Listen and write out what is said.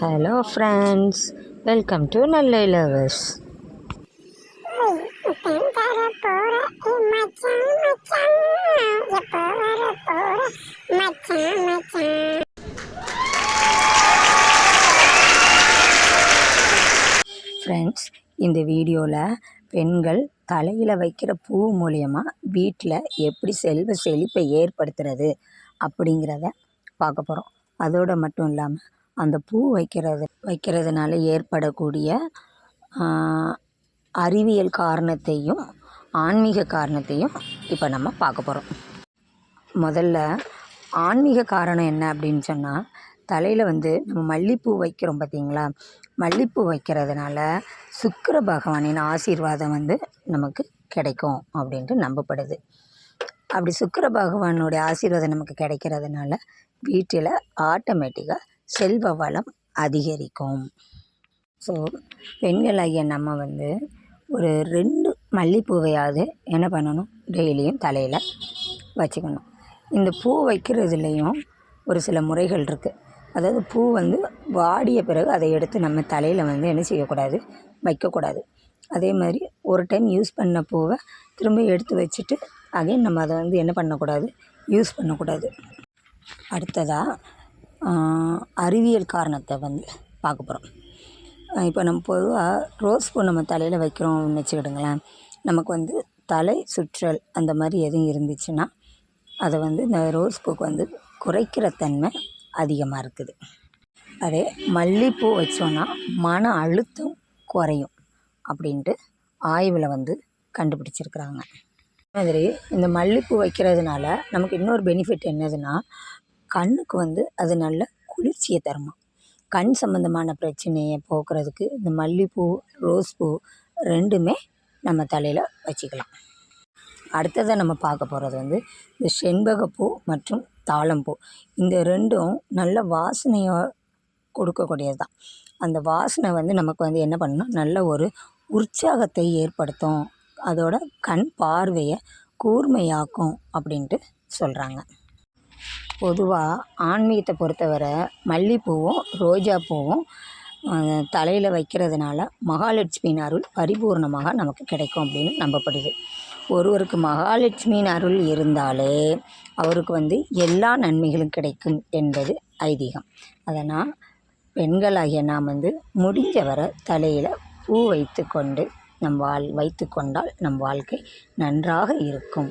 Hello friends welcome to நல்ல lovers friends இந்த வீடியோவில் பெண்கள் தலையில் வைக்கிற பூ மூலயமா வீட்டில் எப்படி செல்வ செழிப்பை ஏற்படுத்துறது அப்படிங்கிறத பார்க்க போகிறோம் அதோடு மட்டும் இல்லாமல் அந்த பூ வைக்கிறது வைக்கிறதுனால ஏற்படக்கூடிய அறிவியல் காரணத்தையும் ஆன்மீக காரணத்தையும் இப்போ நம்ம பார்க்க போகிறோம் முதல்ல ஆன்மீக காரணம் என்ன அப்படின்னு சொன்னால் தலையில் வந்து நம்ம மல்லிப்பூ வைக்கிறோம் பார்த்தீங்களா மல்லிப்பூ வைக்கிறதுனால சுக்கர பகவானின் ஆசீர்வாதம் வந்து நமக்கு கிடைக்கும் அப்படின்ட்டு நம்பப்படுது. அப்படி சுக்கர பகவானுடைய ஆசீர்வாதம் நமக்கு கிடைக்கிறதுனால வீட்டில் ஆட்டோமேட்டிக்காக செல்வ வளம் அதிகரிக்கும். ஸோ பெண்களாகிய நம்ம வந்து ஒரு ரெண்டு மல்லிப்பூவையாவது என்ன பண்ணணும்? டெய்லியும் தலையில் வச்சுக்கணும். இந்த பூ வைக்கிறதுலேயும் ஒரு சில முறைகள் இருக்குது அதாவது பூ வந்து வாடிய பிறகு அதை எடுத்து நம்ம தலையில் வந்து என்ன செய்யக்கூடாது? வைக்கக்கூடாது. அதே மாதிரி ஒரு டைம் யூஸ் பண்ண பூவை திரும்ப எடுத்து வச்சுட்டு அகைன் நம்ம அதை வந்து என்ன பண்ணக்கூடாது? யூஸ் பண்ணக்கூடாது. அடுத்ததாக அறிவியல் காரணத்தை வந்து பார்க்க போகிறோம் இப்போ நம்ம பொதுவாக ரோஸ் பூ நம்ம தலையில் வைக்கிறோம்னு வச்சுக்கிடுங்களேன். நமக்கு வந்து தலை சுற்றல் அந்த மாதிரி எதுவும் இருந்துச்சுன்னா அதை வந்து இந்த ரோஸ் பூக்கு வந்து குறைக்கிற தன்மை அதிகமாக இருக்குது. அதே மல்லிப்பூ வச்சோன்னா மன அழுத்தம் குறையும் அப்படின்ட்டு ஆய்வில் வந்து கண்டுபிடிச்சிருக்கிறாங்க. மாதிரி இந்த மல்லிப்பூ வைக்கிறதுனால நமக்கு இன்னொரு பெனிஃபிட் என்னதுன்னா கண்ணுக்கு வந்து அது நல்ல குளிர்ச்சியை தருமா? கண் சம்மந்தமான பிரச்சனையை போக்குறதுக்கு இந்த மல்லிப்பூ ரோஸ் பூ ரெண்டுமே நம்ம தலையில் வச்சுக்கலாம். அடுத்ததாக நம்ம பார்க்க போகிறது வந்து இந்த செண்பகப்பூ மற்றும் தாழம்பூ இந்த ரெண்டும் நல்ல வாசனையை கொடுக்கக்கூடியது தான் அந்த வாசனை வந்து நமக்கு வந்து என்ன பண்ணணும் நல்ல ஒரு உற்சாகத்தை ஏற்படுத்தும். அதோட கண் பார்வையை கூர்மையாக்கும் அப்படின்ட்டு சொல்கிறாங்க பொதுவாக ஆன்மீகத்தை பொறுத்தவரை மல்லிகைப்பூவும் ரோஜாப்பூவும் தலையில் வைக்கிறதுனால மகாலட்சுமியின் அருள் பரிபூர்ணமாக நமக்கு கிடைக்கும் அப்படின்னு நம்பப்படுது. ஒருவருக்கு மகாலட்சுமியின் அருள் இருந்தாலே அவருக்கு வந்து எல்லா நன்மைகளும் கிடைக்கும் என்பது ஐதீகம். அதனால் பெண்களாகிய நாம் வந்து முடிஞ்சவரை தலையில் பூ வைத்து கொண்டு நம் வாழ் வைத்து கொண்டால் நம் வாழ்க்கை நன்றாக இருக்கும்.